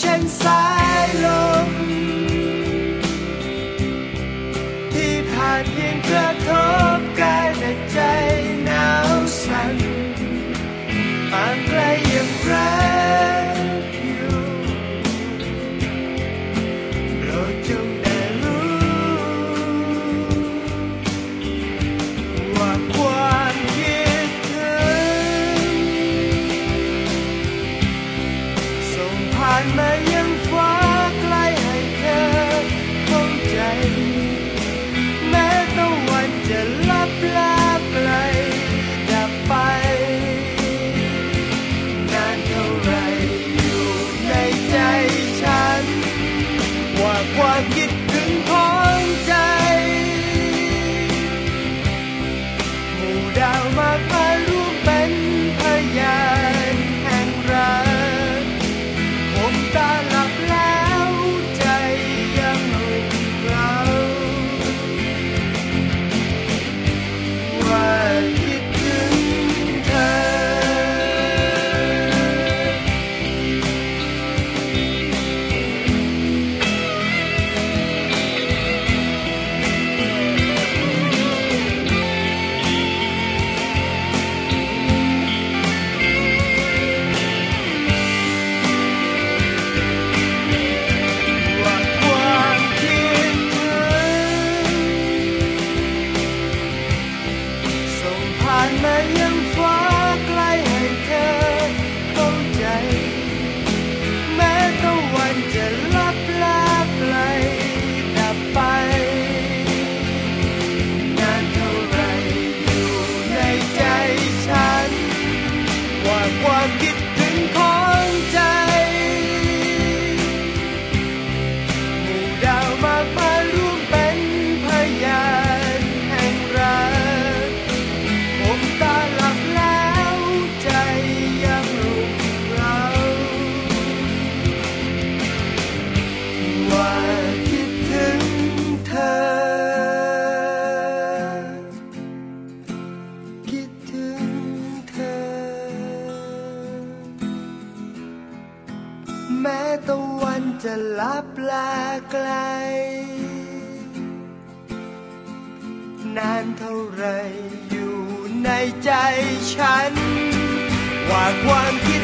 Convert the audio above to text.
เช่นสายลม ที่ผ่านเพียงกระทบ จะลับลาไกล นานเท่าไรอยู่ในใจฉัน ว่าความคิด